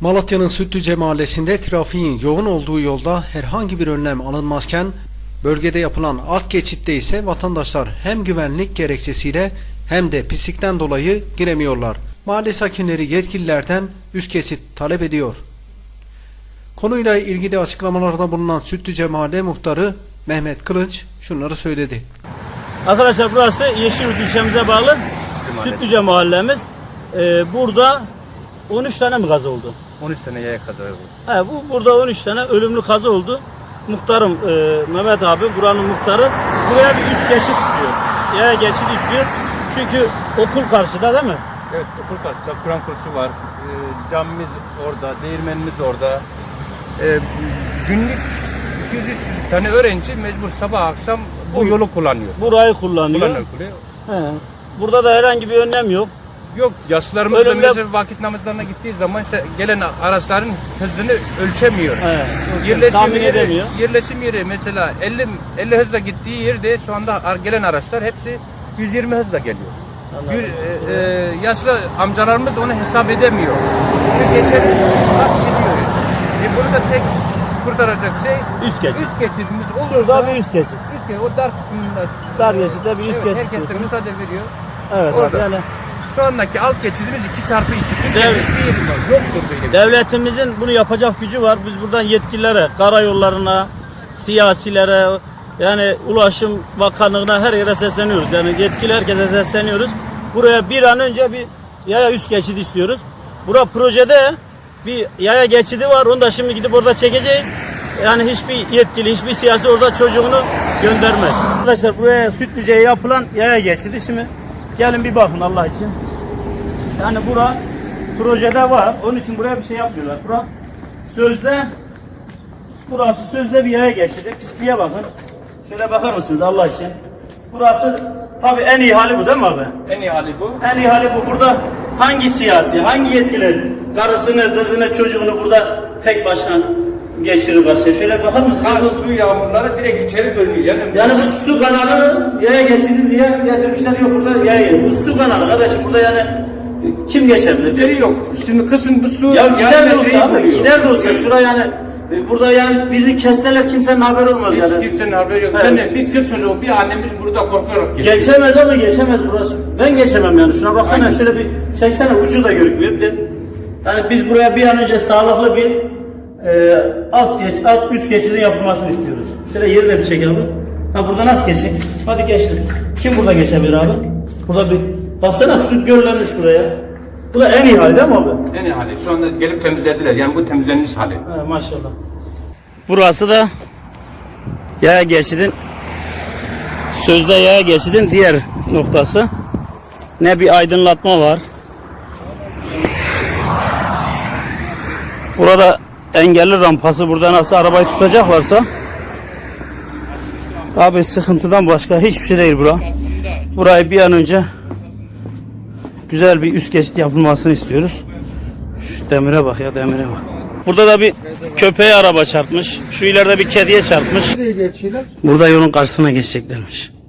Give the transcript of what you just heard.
Malatya'nın Sütlüce mahallesinde trafiğin yoğun olduğu yolda herhangi bir önlem alınmazken bölgede yapılan alt geçitte ise vatandaşlar hem güvenlik gerekçesiyle hem de pislikten dolayı giremiyorlar. Mahalle sakinleri yetkililerden üst geçit talep ediyor. Konuyla ilgili açıklamalarda bulunan Sütlüce Mahalle Muhtarı Mehmet Kılınç şunları söyledi. Arkadaşlar burası Yeşilyurt ilçemize bağlı Sütlüce mahallemiz. Ee, burada 13 tane mi kaza oldu? 13 tane yaya kaza oldu. He, bu burada 13 tane ölümlü kaza oldu. Muhtarım e, Mehmet abi buranın muhtarı buraya bir üst geçit istiyor. Yaya geçit istiyor. Çünkü okul karşıda değil mi? Evet okul karşısında Kur'an kursu var. Ee, camimiz orada, değirmenimiz orada. Ee, günlük 200 tane öğrenci mecbur sabah akşam bu yolu kullanıyor. Burayı kullanıyor. Kullanıyor. He. Burada da herhangi bir önlem yok. Yok yaşlılarımız da mesela vakit namazlarına gittiği zaman işte gelen araçların hızını ölçemiyor. He. Yerleşim Tahmin yeri, edemiyor. yerleşim yeri mesela 50 50 hızla gittiği yerde şu anda ar- gelen araçlar hepsi 120 hızla geliyor. Anladım. Yür- e, e, yaşlı amcalarımız onu hesap edemiyor. Çünkü geçen bak gidiyor. E bunu da tek kurtaracak şey Üst geçit. Üst geçidimiz olursa Şurada bir üst geçit. üst geçit, o dar kısmında Dar geçitte bir üst evet, geçit. herkes de müsaade veriyor. Evet abi, Orada. yani Şu andaki alt geçidimiz 2 çarpı 2. Dev- yoktur böyle. şey. Devletimizin bunu yapacak gücü var. Biz buradan yetkililere, karayollarına, siyasilere, yani Ulaşım Bakanlığı'na her yere sesleniyoruz. Yani yetkili herkese sesleniyoruz. Buraya bir an önce bir yaya üst geçidi istiyoruz. Bura projede bir yaya geçidi var. Onu da şimdi gidip orada çekeceğiz. Yani hiçbir yetkili, hiçbir siyasi orada çocuğunu göndermez. Arkadaşlar buraya Sütlüce'ye yapılan yaya geçidi. Şimdi gelin bir bakın Allah için. Yani bura projede var. Onun için buraya bir şey yapmıyorlar. Bura sözde burası sözde bir yere geçidi. Pisliğe bakın. Şöyle bakar mısınız Allah için? Burası tabii en iyi hali bu değil mi abi? En iyi hali bu. En iyi hali bu. Burada hangi siyasi, hangi yetkili karısını, kızını, çocuğunu burada tek başına geçirir karşıya? Şöyle bakar mısınız? Kar, su yağmurları direkt içeri dönüyor. Yani, Yani bu su kanalı yaya geçidi diye getirmişler yok burada yaya. Bu su kanalı kardeşim burada yani kim geçebilir? Gideri yok. Şimdi kışın bu su Ya gider de olsa abi, gider de olsa şura yani burada yani birini kesseler kimsenin haberi olmaz Hiç yani. kimsenin haberi yok. Evet. Yani bir kız çocuğu, bir annemiz burada korkarak geçiyor. Geçemez ama geçemez burası. Ben geçemem yani. Şuna baksana Aynen. şöyle bir çeksene ucu da görükmüyor. Bir, yani biz buraya bir an önce sağlıklı bir e, alt, geç, alt üst geçidin yapılmasını istiyoruz. Şöyle yerine bir çek abi. Ha burada nasıl geçecek? Hadi geçtik. Kim burada geçebilir abi? Burada bir baksana süt görülenmiş buraya. Bu da en iyi hali değil mi abi? En iyi hali. Şu anda gelip temizlediler. Yani bu temizlenmiş hali. Ha, maşallah. Burası da yaya geçidin sözde yaya geçidin diğer noktası. Ne bir aydınlatma var. Burada engelli rampası burada nasıl arabayı tutacaklarsa abi sıkıntıdan başka hiçbir şey değil bura. Burayı bir an önce güzel bir üst geçit yapılmasını istiyoruz. Şu demire bak ya demire bak. Burada da bir köpeğe araba çarpmış. Şu ileride bir kediye çarpmış. Burada yolun karşısına geçeceklermiş.